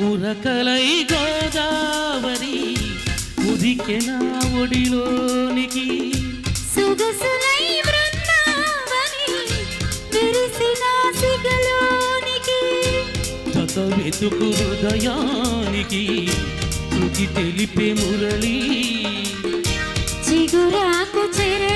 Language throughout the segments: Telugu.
ఉరకలై గోదావరి ఉదికెన ఒడిలోనికి. సొగసులై బృందావని విరిసిన సిగలోనికి. జత వెతుకు హృదయానికి తెలిపే మురళి. చిగురాకు చరణాలకి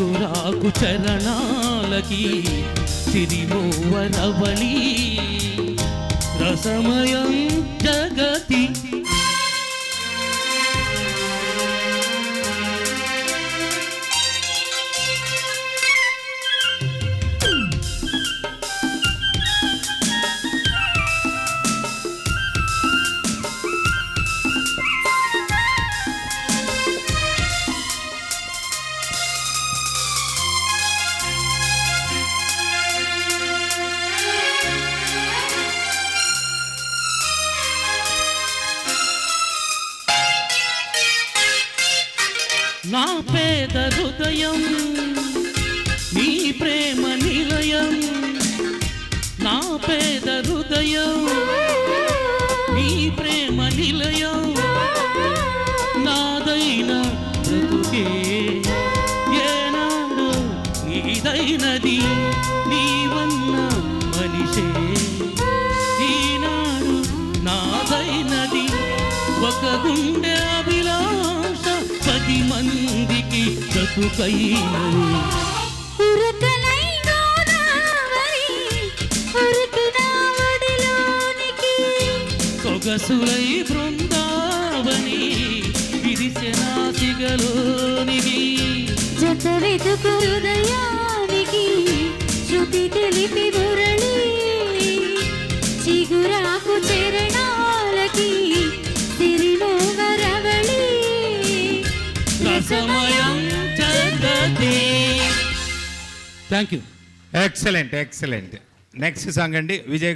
సురాకు చరణాలకి సిరిమోవరవళి రసమయం జగతి నా పేద హృదయం నీ ప్రేమ నిలయం. నా పేద హృదయం నీ ప్రేమ నిలయం. నాదైన బ్రతుకే ఏనాడు నీదైనది. మందికి బ్రతుకైనది సొగసులై బృందావని. విరిసిన సిగలోనికి జత వెతుకు thank you excellent excellent next song అండి విజయ్